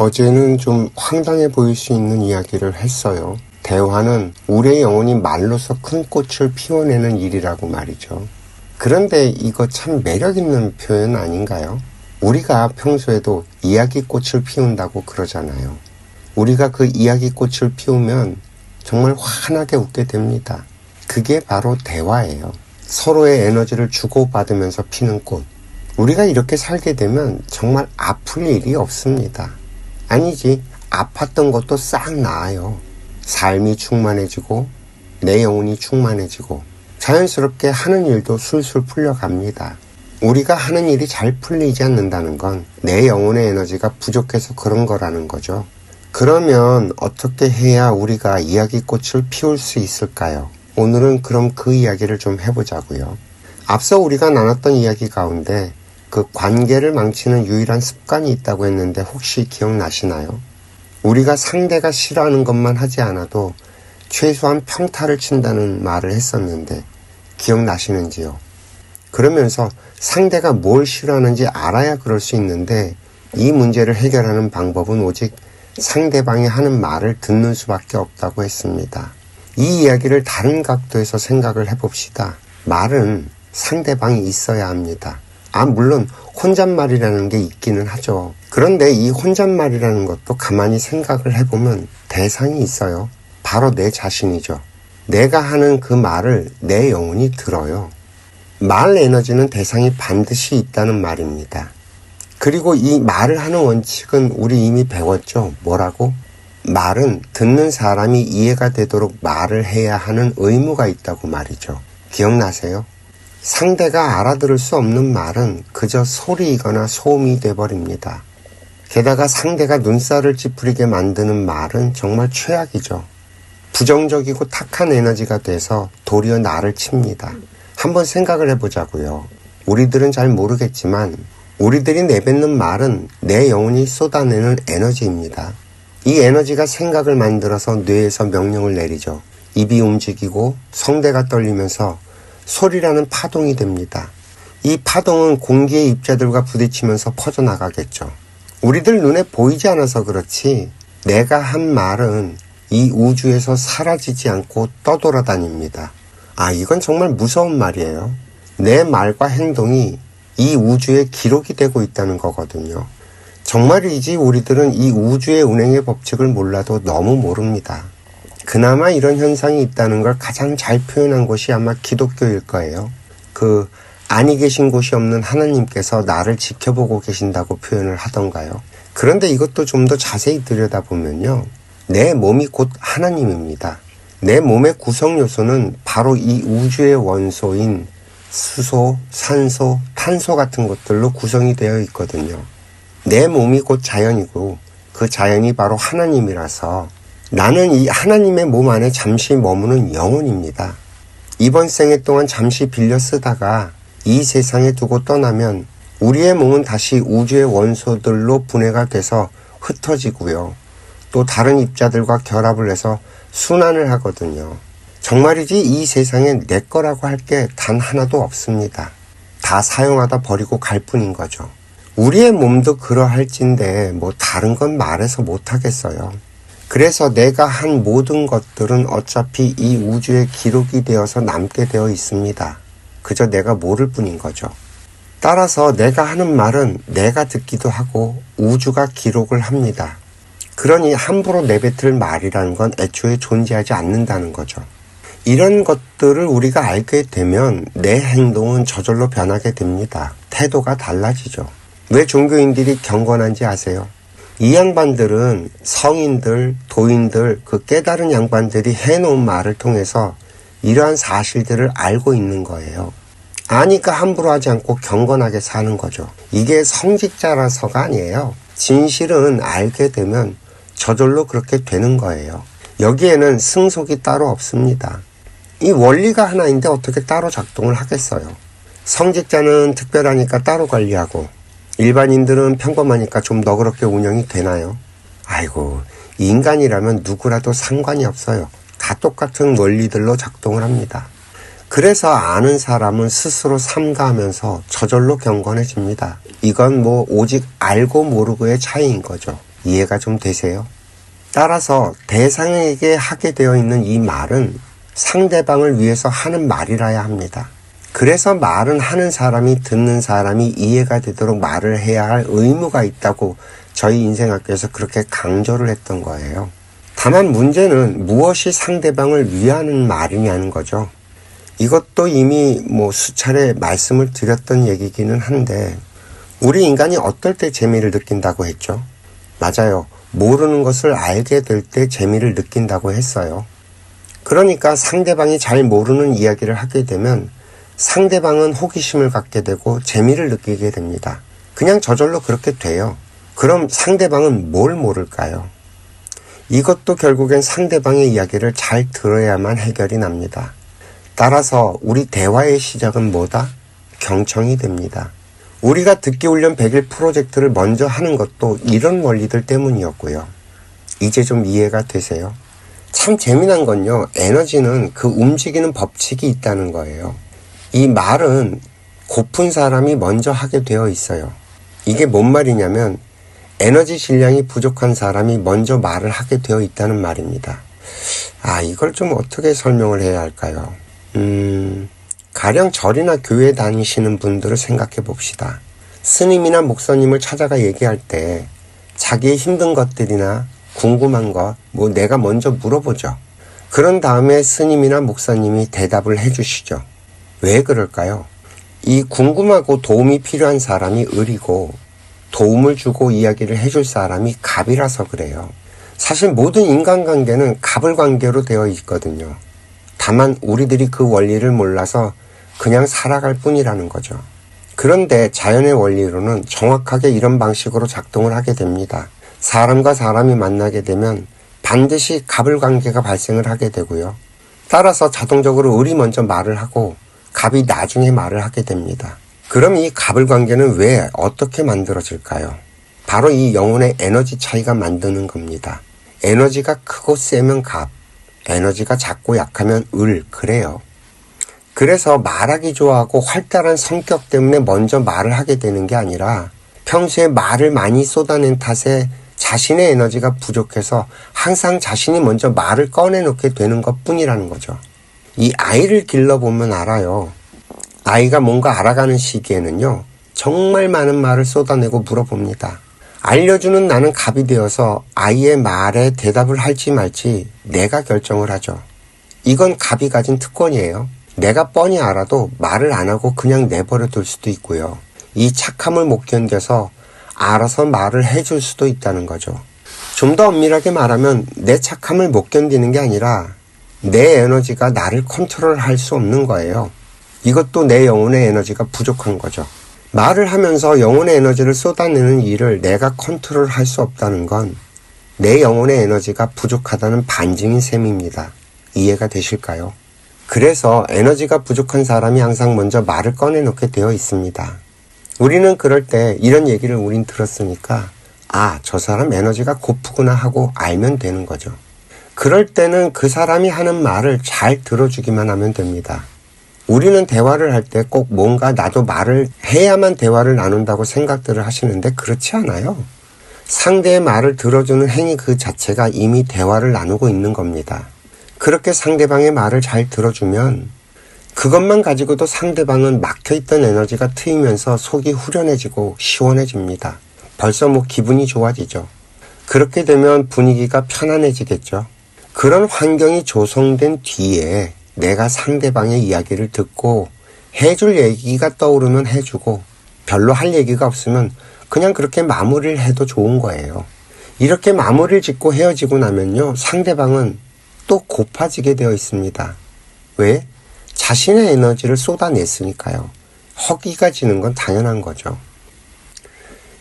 어제는 좀 황당해 보일 수 있는 이야기를 했어요. 대화는 우리의 영혼이 말로서 큰 꽃을 피워내는 일이라고 말이죠. 그런데 이거 참 매력 있는 표현 아닌가요? 우리가 평소에도 이야기꽃을 피운다고 그러잖아요. 우리가 그 이야기꽃을 피우면 정말 환하게 웃게 됩니다. 그게 바로 대화예요. 서로의 에너지를 주고받으면서 피는 꽃. 우리가 이렇게 살게 되면 정말 아플 일이 없습니다. 아니지, 아팠던 것도 싹 나아요. 삶이 충만해지고, 내 영혼이 충만해지고, 자연스럽게 하는 일도 술술 풀려갑니다. 우리가 하는 일이 잘 풀리지 않는다는 건 내 영혼의 에너지가 부족해서 그런 거라는 거죠. 그러면 어떻게 해야 우리가 이야기꽃을 피울 수 있을까요? 오늘은 그럼 그 이야기를 좀 해보자고요. 앞서 우리가 나눴던 이야기 가운데 그 관계를 망치는 유일한 습관이 있다고 했는데 혹시 기억나시나요? 우리가 상대가 싫어하는 것만 하지 않아도 최소한 평타를 친다는 말을 했었는데 기억나시는지요? 그러면서 상대가 뭘 싫어하는지 알아야 그럴 수 있는데 이 문제를 해결하는 방법은 오직 상대방이 하는 말을 듣는 수밖에 없다고 했습니다. 이 이야기를 다른 각도에서 생각을 해봅시다. 말은 상대방이 있어야 합니다. 아, 물론 혼잣말이라는 게 있기는 하죠. 그런데 이 혼잣말이라는 것도 가만히 생각을 해보면 대상이 있어요. 바로 내 자신이죠. 내가 하는 그 말을 내 영혼이 들어요. 말 에너지는 대상이 반드시 있다는 말입니다. 그리고 이 말을 하는 원칙은 우리 이미 배웠죠. 뭐라고? 말은 듣는 사람이 이해가 되도록 말을 해야 하는 의무가 있다고 말이죠. 기억나세요? 상대가 알아들을 수 없는 말은 그저 소리이거나 소음이 돼버립니다. 게다가 상대가 눈살을 찌푸리게 만드는 말은 정말 최악이죠. 부정적이고 탁한 에너지가 돼서 도리어 나를 칩니다. 한번 생각을 해보자고요. 우리들은 잘 모르겠지만 우리들이 내뱉는 말은 내 영혼이 쏟아내는 에너지입니다. 이 에너지가 생각을 만들어서 뇌에서 명령을 내리죠. 입이 움직이고 성대가 떨리면서 소리라는 파동이 됩니다. 이 파동은 공기의 입자들과 부딪히면서 퍼져나가겠죠. 우리들 눈에 보이지 않아서 그렇지 내가 한 말은 이 우주에서 사라지지 않고 떠돌아다닙니다. 아, 이건 정말 무서운 말이에요. 내 말과 행동이 이 우주에 기록이 되고 있다는 거거든요. 정말이지 우리들은 이 우주의 운행의 법칙을 몰라도 너무 모릅니다. 그나마 이런 현상이 있다는 걸 가장 잘 표현한 곳이 아마 기독교일 거예요. 그 아니 계신 곳이 없는 하나님께서 나를 지켜보고 계신다고 표현을 하던가요. 그런데 이것도 좀 더 자세히 들여다보면요. 내 몸이 곧 하나님입니다. 내 몸의 구성 요소는 바로 이 우주의 원소인 수소, 산소, 탄소 같은 것들로 구성이 되어 있거든요. 내 몸이 곧 자연이고 그 자연이 바로 하나님이라서 나는 이 하나님의 몸 안에 잠시 머무는 영혼입니다. 이번 생애 동안 잠시 빌려 쓰다가 이 세상에 두고 떠나면 우리의 몸은 다시 우주의 원소들로 분해가 돼서 흩어지고요. 또 다른 입자들과 결합을 해서 순환을 하거든요. 정말이지 이 세상에 내 거라고 할 게 단 하나도 없습니다. 다 사용하다 버리고 갈 뿐인 거죠. 우리의 몸도 그러할진데 뭐 다른 건 말해서 못하겠어요. 그래서 내가 한 모든 것들은 어차피 이 우주에 기록이 되어서 남게 되어 있습니다. 그저 내가 모를 뿐인 거죠. 따라서 내가 하는 말은 내가 듣기도 하고 우주가 기록을 합니다. 그러니 함부로 내뱉을 말이라는 건 애초에 존재하지 않는다는 거죠. 이런 것들을 우리가 알게 되면 내 행동은 저절로 변하게 됩니다. 태도가 달라지죠. 왜 종교인들이 경건한지 아세요? 이 양반들은 성인들, 도인들, 그 깨달은 양반들이 해놓은 말을 통해서 이러한 사실들을 알고 있는 거예요. 아니까 함부로 하지 않고 경건하게 사는 거죠. 이게 성직자라서가 아니에요. 진실은 알게 되면 저절로 그렇게 되는 거예요. 여기에는 승속이 따로 없습니다. 이 원리가 하나인데 어떻게 따로 작동을 하겠어요. 성직자는 특별하니까 따로 관리하고 일반인들은 평범하니까 좀 너그럽게 운영이 되나요? 아이고, 인간이라면 누구라도 상관이 없어요. 다다 똑같은 원리들로 작동을 합니다. 그래서 아는 사람은 스스로 삼가하면서 저절로 경건해집니다. 이건 뭐 오직 알고 모르고의 차이인 거죠. 이해가 좀 되세요? 따라서 대상에게 하게 되어 있는 이 말은 상대방을 위해서 하는 말이라야 합니다. 그래서 말은 하는 사람이 듣는 사람이 이해가 되도록 말을 해야 할 의무가 있다고 저희 인생학교에서 그렇게 강조를 했던 거예요. 다만 문제는 무엇이 상대방을 위하는 말이냐는 거죠. 이것도 이미 뭐 수차례 말씀을 드렸던 얘기기는 한데, 우리 인간이 어떨 때 재미를 느낀다고 했죠? 맞아요. 모르는 것을 알게 될 때 재미를 느낀다고 했어요. 그러니까 상대방이 잘 모르는 이야기를 하게 되면 상대방은 호기심을 갖게 되고 재미를 느끼게 됩니다. 그냥 저절로 그렇게 돼요. 그럼 상대방은 뭘 모를까요? 이것도 결국엔 상대방의 이야기를 잘 들어야만 해결이 납니다. 따라서 우리 대화의 시작은 뭐다? 경청이 됩니다. 우리가 듣기 훈련 100일 프로젝트를 먼저 하는 것도 이런 원리들 때문이었고요. 이제 좀 이해가 되세요? 참 재미난 건요, 에너지는 그 움직이는 법칙이 있다는 거예요. 이 말은 고픈 사람이 먼저 하게 되어 있어요. 이게 뭔 말이냐면, 에너지 질량이 부족한 사람이 먼저 말을 하게 되어 있다는 말입니다. 아, 이걸 좀 어떻게 설명을 해야 할까요? 음, 가령 절이나 교회 다니시는 분들을 생각해 봅시다. 스님이나 목사님을 찾아가 얘기할 때 자기의 힘든 것들이나 궁금한 것, 뭐 내가 먼저 물어보죠. 그런 다음에 스님이나 목사님이 대답을 해 주시죠. 왜 그럴까요? 이 궁금하고 도움이 필요한 사람이 을이고 도움을 주고 이야기를 해줄 사람이 갑이라서 그래요. 사실 모든 인간관계는 갑을 관계로 되어 있거든요. 다만 우리들이 그 원리를 몰라서 그냥 살아갈 뿐이라는 거죠. 그런데 자연의 원리로는 정확하게 이런 방식으로 작동을 하게 됩니다. 사람과 사람이 만나게 되면 반드시 갑을 관계가 발생을 하게 되고요. 따라서 자동적으로 을이 먼저 말을 하고 갑이 나중에 말을 하게 됩니다. 그럼 이 갑을 관계는 왜 어떻게 만들어질까요? 바로 이 영혼의 에너지 차이가 만드는 겁니다. 에너지가 크고 세면 갑, 에너지가 작고 약하면 을, 그래요. 그래서 말하기 좋아하고 활달한 성격 때문에 먼저 말을 하게 되는 게 아니라 평소에 말을 많이 쏟아낸 탓에 자신의 에너지가 부족해서 항상 자신이 먼저 말을 꺼내놓게 되는 것 뿐이라는 거죠. 이 아이를 길러보면 알아요. 아이가 뭔가 알아가는 시기에는요, 정말 많은 말을 쏟아내고 물어봅니다. 알려주는 나는 갑이 되어서 아이의 말에 대답을 할지 말지 내가 결정을 하죠. 이건 갑이 가진 특권이에요. 내가 뻔히 알아도 말을 안 하고 그냥 내버려 둘 수도 있고요. 이 착함을 못 견뎌서 알아서 말을 해줄 수도 있다는 거죠. 좀 더 엄밀하게 말하면 내 착함을 못 견디는 게 아니라 내 에너지가 나를 컨트롤 할 수 없는 거예요. 이것도 내 영혼의 에너지가 부족한 거죠. 말을 하면서 영혼의 에너지를 쏟아내는 일을 내가 컨트롤 할 수 없다는 건 내 영혼의 에너지가 부족하다는 반증인 셈입니다. 이해가 되실까요? 그래서 에너지가 부족한 사람이 항상 먼저 말을 꺼내놓게 되어 있습니다. 우리는 그럴 때 이런 얘기를 우린 들었으니까 아, 저 사람 에너지가 고프구나 하고 알면 되는 거죠. 그럴 때는 그 사람이 하는 말을 잘 들어주기만 하면 됩니다. 우리는 대화를 할 때 꼭 뭔가 나도 말을 해야만 대화를 나눈다고 생각들을 하시는데 그렇지 않아요. 상대의 말을 들어주는 행위 그 자체가 이미 대화를 나누고 있는 겁니다. 그렇게 상대방의 말을 잘 들어주면 그것만 가지고도 상대방은 막혀있던 에너지가 트이면서 속이 후련해지고 시원해집니다. 벌써 뭐 기분이 좋아지죠. 그렇게 되면 분위기가 편안해지겠죠. 그런 환경이 조성된 뒤에 내가 상대방의 이야기를 듣고 해줄 얘기가 떠오르면 해주고 별로 할 얘기가 없으면 그냥 그렇게 마무리를 해도 좋은 거예요. 이렇게 마무리를 짓고 헤어지고 나면요. 상대방은 또 고파지게 되어 있습니다. 왜? 자신의 에너지를 쏟아냈으니까요. 허기가 지는 건 당연한 거죠.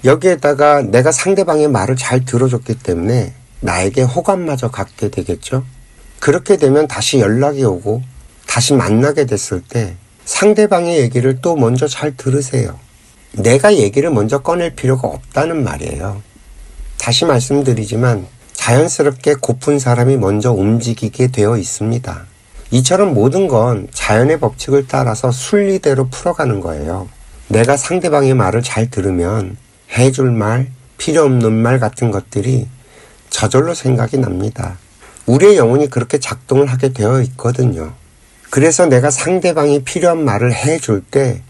여기에다가 내가 상대방의 말을 잘 들어줬기 때문에 나에게 호감마저 갖게 되겠죠. 그렇게 되면 다시 연락이 오고 다시 만나게 됐을 때 상대방의 얘기를 또 먼저 잘 들으세요. 내가 얘기를 먼저 꺼낼 필요가 없다는 말이에요. 다시 말씀드리지만 자연스럽게 고픈 사람이 먼저 움직이게 되어 있습니다. 이처럼 모든 건 자연의 법칙을 따라서 순리대로 풀어가는 거예요. 내가 상대방의 말을 잘 들으면 해줄 말, 필요 없는 말 같은 것들이 저절로 생각이 납니다. 우리의 영혼이 그렇게 작동을 하게 되어 있거든요. 그래서 내가 상대방이 필요한 말을 해줄 때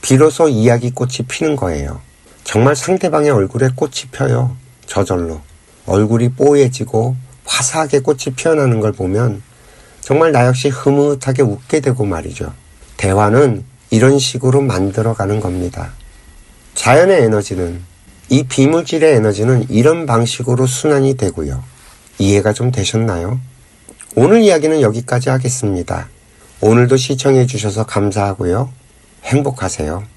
비로소 이야기 꽃이 피는 거예요. 정말 상대방의 얼굴에 꽃이 펴요. 저절로. 얼굴이 뽀얘지고 화사하게 꽃이 피어나는 걸 보면 정말 나 역시 흐뭇하게 웃게 되고 말이죠. 대화는 이런 식으로 만들어가는 겁니다. 자연의 에너지는 이 비물질의 에너지는 이런 방식으로 순환이 되고요. 이해가 좀 되셨나요? 오늘 이야기는 여기까지 하겠습니다. 오늘도 시청해 주셔서 감사하고요. 행복하세요.